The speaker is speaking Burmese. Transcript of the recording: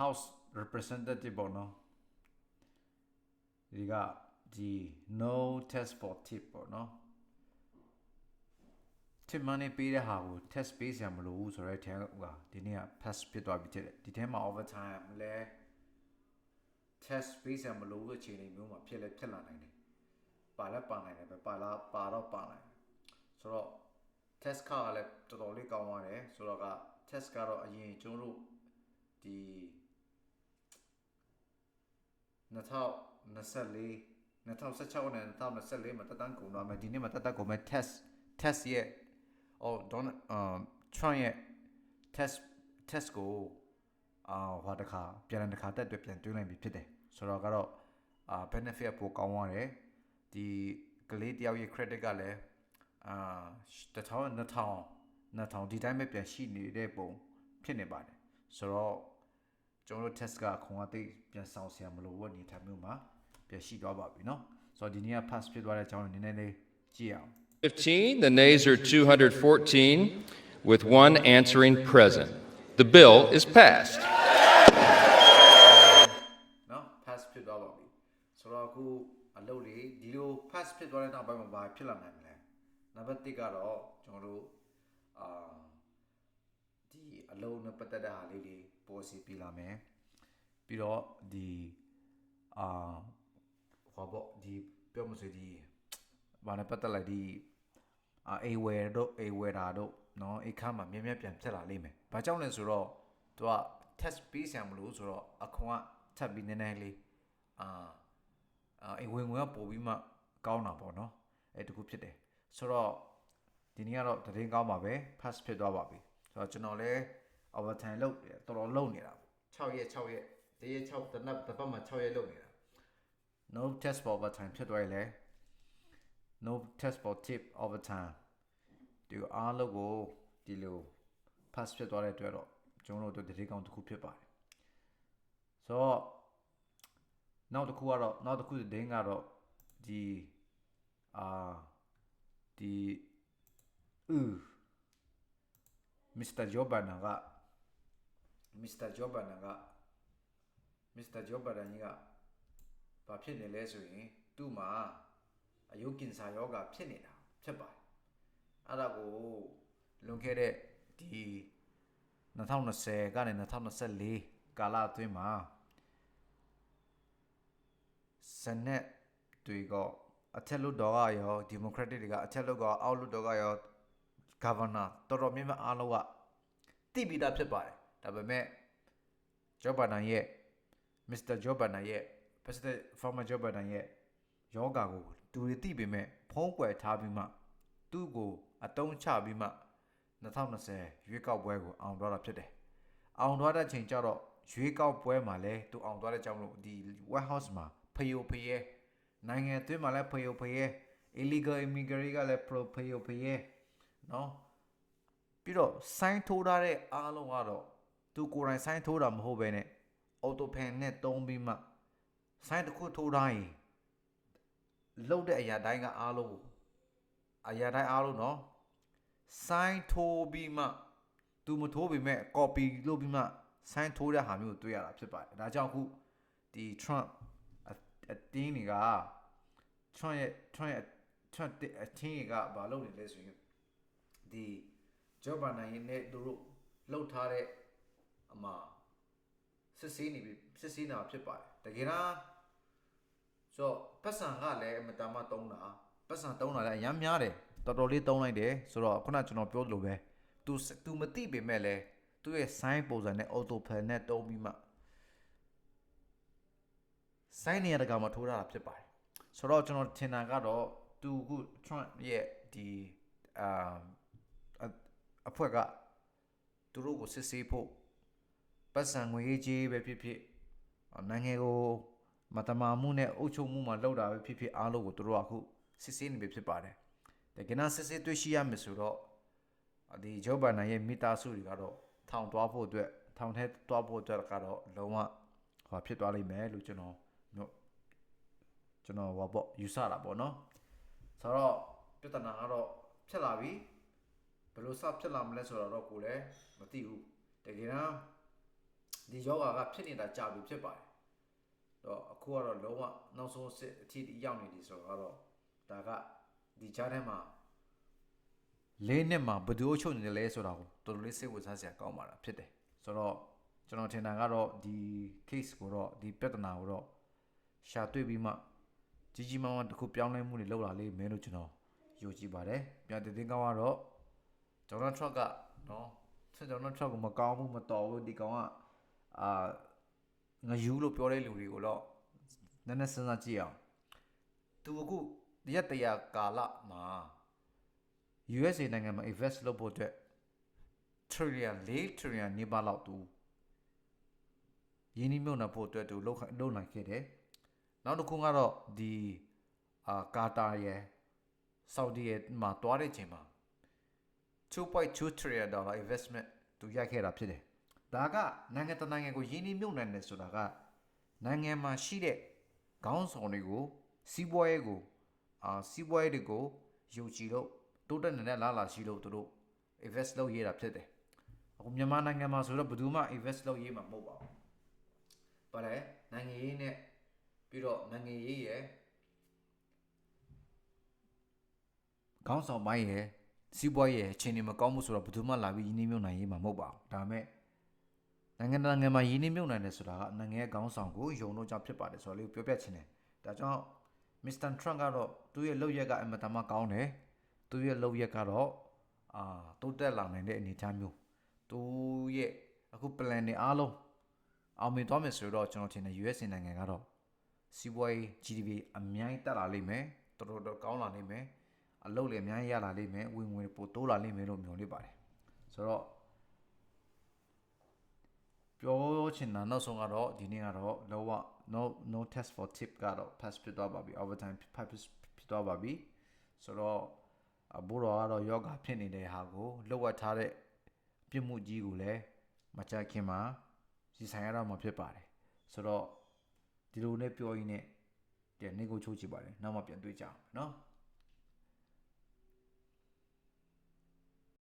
house representative ပေါ့နော်ဒီကဒီ no test for tip ပေါ့နော် tip money ပေးတဲ့ဟာကို test ပေးစရာမလိုဘူးဆိုတော့အဲကဒီနေ့က pass ဖြစ်သွားပြီဖြစ်တယ်ဒီထဲမှာ overtime လဲ test ပေးစရာမလိုဘူးအခြေအနေမျိုးမှာဖြစ်လဲဖြစ်လာနိုင်တယ်ပါလဲပါနိုင်တယ်ပဲပါလားပါတော့ပါနိုင်တယ်ဆိုတော့ test ကလည်းတော်တော်လေးကောင်းသွားတယ်ဆိုတော့က test ကတော့အရင်ကျွန်တော်တို့ဒီ 2024 2016နဲ့2024မှာတက်တန်းကုန်တော့မယ်ဒီနေ့မှာတက်တန်းကုန်မယ် test test ရဲ့ oh don't um try ရဲ့ test test ကိုအာဟိုတခါပြန်တစ်ခါတက်တွေ့ပြန်တွင်းလိုက်ပြီဖြစ်တယ်ဆိုတော့ကတော့အာ benefit ပိုကောင်းသွားတယ်ဒီကလေးတယောက်ရဲ့ credit ကလည်းအာ1000 2000 2000ဒီတိုင်းပဲပြန်ရှိနေတဲ့ပုံဖြစ်နေပါတယ်ဆိုတော့ ကျွန်တော်တို့ test ကခုံအသိပြန်ဆောင်ဆရာမလို့ဝတ်နေထိုင်မျိုးမှာပြန်ရှိသွားပါပြီเนาะဆိုတော့ဒီနေ့က pass ဖြစ်သွားတဲ့အကြောင်းကိုနည်းနည်းလေးကြည့်အောင် 15, the nays are 214, with one answering present. The bill is passed. နော် pass ဖြစ်သွားပါပြီဆိုတော့အခုအလုပ်လေးဒီလို pass ဖြစ်သွားတဲ့နောက်ပိုင်းမှာဘာဖြစ်လာနိုင်မလဲနံပါတ်1ကတော့ကျွန်တော်တို့အာဒီအလုပ်နဲ့ပတ်သက်တဲ့ဟာလေးတွေ ပေါ်စီပြလာမယ်ပြီးတော့ဒီအာဟောပေါ့ဒီပြောမစဒီဘာနဲ့ပတ်သက်လိုက်ဒီအာအေဝယ်တို့အေဝယ်တာတို့နော်အခါမှာမြဲမြဲပြန်ဖြစ်လာလိမ့်မယ်ဘာကြောင့်လဲဆိုတော့သူက test ပေးဆံမလို့ဆိုတော့အခွန်ကထပ်ပြီးနည်းနည်းလေးအာအာအဝင်ဝင်ကပို့ပြီးမှကောင်းတာပေါ့နော်အဲတခုဖြစ်တယ်ဆိုတော့ဒီနေ့ကတော့တရင်ကောင်းပါပဲ pass ဖြစ်သွားပါပြီဆိုတော့ကျွန်တော်လည်း overtime လုပ်တယ်တော်တော်လုပ်နေတာ6ရက်6ရက်တရက်6တနပ်တစ်ပတ်မှာ6ရက်လုပ်နေတာ no test for overtime ဖြစ်သွားရင်လည်း no test for tip overtime ဒီအားလုံးကိုဒီလို pass ဖြစ်သွားတဲ့အတွက်တော့ကျွန်တော်တို့တတိကောင်းတစ်ခုဖြစ်ပါတယ်ဆိုတော့နောက်တစ်ခုကတော့နောက်တစ်ခုဒင်းကတော့ဒီအာဒီဥ Mr. Jobana က Mr. Jobana က Mr. Jobana ကြီးကဘာဖြစ်နေလဲဆိုရင်သူ့မှာအယုတ်ကင်ဆာယောဂဖြစ်နေတာဖြစ်ပါတယ်အဲ့ဒါကိုလွန်ခဲ့တဲ့ဒီ2020ကနေ2024ကာလအတွင်းမှာစနက်တွေကအထက်လွတ်တော်ကရောဒီမိုကရက်တစ်တွေကအထက်လွတ်ကအောက်လွတ်တော်ကရော governor တော်တော်များများအားလုံးကတိပိတာဖြစ်ပါတယ် ဒါပေမဲ့ Joe Biden ရဲ့ Mr. Joe Biden ရဲ့ President former Joe Biden ရဲ့ယောဂါကိုသူတွေသိပေမဲ့ဖုံးကွယ်ထားပြီးမှသူ့ကိုအတုံးချပြီးမှ2020ရွေးကောက်ပွဲကိုအောင်သွားတာဖြစ်တယ်။အောင်သွားတဲ့ချိန်ကျတော့ရွေးကောက်ပွဲမှာလဲသူအောင်သွားတဲ့ကြောင့်မလို့ဒီ White House မှာဖယိုဖယဲနိုင်ငံအတွင်းမှာလဲဖယိုဖယဲ illegal immigrant ကလည်း pro ဖယိုဖယဲနော်ပြီးတော့ဆိုင်းထိုးထားတဲ့အားလုံးကတော့ သူကိုယ်တိုင်ဆိုင်းထိုးတာမဟုတ်ပဲနဲ့ auto pen နဲ့တုံးပြီးမှဆိုင်းတစ်ခုထိုးထားရင်လုတ်တဲ့အရာတိုင်းကအားလုံးကိုအရာတိုင်းအားလုံးနော်ဆိုင်းထိုးပြီးမှသူမထိုးပေမဲ့ copy လုပ်ပြီးမှဆိုင်းထိုးတဲ့ဟာမျိုးကိုတွေ့ရတာဖြစ်ပါတယ်ဒါကြောင့်အခုဒီ Trump အအတင်းတွေက Trump ရဲ့ Trump ရဲ့ Trump အတင်းတွေကဘာလုပ်နေလဲဆိုရင်ဒီ Joe Biden ရဲ့နဲ့သူတို့လှုပ်ထားတဲ့ အမှာစစ်ဆေးနေပြီစစ်ဆေးနေတာဖြစ်ပါတယ်တကယ်တော့ဆိုတော့ပတ်စံကလည်းအမတမတုံးတာပတ်စံတုံးတာလည်းအများများတယ်တော်တော်လေးတုံးလိုက်တယ်ဆိုတော့ခုနကျွန်တော်ပြောသလိုပဲ तू तू မသိပေမဲ့လည်းသူ့ရဲ့ sign ပုံစံနဲ့ auto plan နဲ့တုံးပြီးမှ sign နေရတကမှာထိုးထားတာဖြစ်ပါတယ်ဆိုတော့ကျွန်တော်ထင်တာကတော့ तू ခု Trump ရဲ့ဒီအာအအဖွဲ့ကသူတို့ကိုစစ်ဆေးဖို့ ပတ်စံငွေကြေးပဲဖြစ်ဖြစ်နိုင်ငံကိုမတမာမှုနဲ့အုပ်ချုပ်မှုမှာလောက်တာပဲဖြစ်ဖြစ်အားလုံးကိုသူတို့ကအခုစစ်ဆေးနေပြီဖြစ်ပါတယ်တကယ်တော့စစ်ဆေးတွေ့ရှိရမယ်ဆိုတော့ဒီဂျောဘန်နာရဲ့မိသားစုတွေကတော့ထောင်သွားဖို့အတွက်ထောင်ထဲသွားဖို့အတွက်ကတော့လုံးဝဟောဖြစ်သွားလိမ့်မယ်လို့ကျွန်တော်မျိုးကျွန်တော်ဟောပေါ့ယူဆတာပေါ့နော်ဆိုတော့ပြဿနာကတော့ဖြစ်လာပြီဘယ်လိုစဖြစ်လာမလဲဆိုတော့ကိုလည်းမသိဘူးတကယ်တော့ ဒီယောဂါကဖြစ်နေတာကြာပြီဖြစ်ပါတယ်တော့အခုကတော့လုံးဝနောက်ဆုံးစစ်အထိရောက်နေပြီဆိုတော့ဒါကဒီကြားထဲမှာလေးနှစ်မှာဘယ်သူအချုပ်နေတယ်လဲဆိုတာကိုတော်တော်လေးစိတ်ဝင်စားစရာကောင်းပါတာဖြစ်တယ်ဆိုတော့ကျွန်တော်ထင်တာကတော့ဒီ case ကိုတော့ဒီပြဿနာကိုတော့ရှာတွေ့ပြီးမှကြီးကြီးမားမားတစ်ခုပြောင်းလဲမှုတွေလုပ်လာလိမ့်မယ်လို့ကျွန်တော်ယုံကြည်ပါတယ်ပြန်တည်တင်းကောင်းကတော့ကျွန်တော် truck ကနော်ဆက်ကျွန်တော် truck ကမကောင်းဘူးမတော်ဘူးဒီကောင်က အာငယူလို့ပြောတဲ့လူတွေကိုတော့နည်းနည်းစဉ်းစားကြည့်အောင်သူအခုရက်တရာကာလမှာ USA နိုင်ငံမှာ invest လုပ်ဖို့အတွက် trillion 4 trillion နေပါလောက်သူယင်းနှိမ့်နှံဖို့အတွက်သူလုပ်ခိုင်းလုပ်နိုင်ခဲ့တယ်နောက်တစ်ခုကတော့ဒီအာကာတာရဲ့ဆော်ဒီရဲ့မှာတွားတဲ့ချိန်မှာ2.2 trillion dollar investment သူရိုက်ခဲ့တာဖြစ်တယ်။ ဒါကနိုင်ငံတစ်နိုင်ငံကိုယင်းနှိမ့်မြုပ်နှံတယ်ဆိုတာကနိုင်ငံမှာရှိတဲ့ခေါင်းဆောင်တွေကိုစီးပွားရေးကိုအာစီးပွားရေးတွေကိုယုံကြည်လို့တိုးတက်နေတဲ့လားလာရှိလို့သူတို့ invest လုပ်ရတာဖြစ်တယ်။အခုမြန်မာနိုင်ငံမှာဆိုတော့ဘယ်သူမှ invest လုပ်ရေးမှာမဟုတ်ပါဘူး။ဘာလဲနိုင်ငံရေးနဲ့ပြီးတော့နိုင်ငံရေးရဲ့ခေါင်းဆောင်ပိုင်းရဲ့စီးပွားရေးရဲ့အခြေအနေမကောင်းမှုဆိုတော့ဘယ်သူမှလာပြီးရင်းနှီးမြှုပ်နှံရေးမှာမဟုတ်ပါဘူးဒါပေမဲ့ နိုင်ငံတကာနိုင်ငံမှာရင်းနှီးမြှုပ်နှံတယ်ဆိုတာကနိုင်ငံရဲ့ခေါင်းဆောင်ကိုယုံလို့ကြောင့်ဖြစ်ပါတယ်ဆိုတော့လေးပြောပြချင်တယ်ဒါကြောင့် Mr. Trump ကတော့သူ့ရဲ့လုပ်ရက်ကအင်မတန်မှကောင်းတယ်သူ့ရဲ့လုပ်ရက်ကတော့အာတိုးတက်လာနိုင်တဲ့အနေအထားမျိုးသူရဲ့အခု plan တွေအားလုံးအောင်မြင်သွားမယ်ဆိုတော့ကျွန်တော်ထင်တယ် US နိုင်ငံကတော့စီးပွားရေး GDP အများကြီးတက်လာလိမ့်မယ်တော်တော်တော်ကောင်းလာလိမ့်မယ်အလုပ်လည်းအများကြီးရလာလိမ့်မယ်ဝင်ငွေပိုတိုးလာလိမ့်မယ်လို့မျှော်လင့်ပါတယ်ဆိုတော့ ပြောချင်တာနောက်ဆုံးကတော့ဒီနေ့ကတော့လောက no no test for tip ကတော့ pass ဖြစ်သွားပါပြီ overtime pass ဖြစ်သွားပါပြီဆိုတော့အဘိုးတော်ကတော့ယောဂဖြစ်နေတဲ့ဟာကိုလှုပ်ဝက်ထားတဲ့ပြစ်မှုကြီးကိုလည်းမကြခင်မှာစီဆိုင်ရတော့မှာဖြစ်ပါတယ်ဆိုတော့ဒီလိုနဲ့ပြောရင်းနဲ့ပြန်နေကိုချိုးချပါတယ်နောက်မှပြန်တွေ့ကြအောင်နော်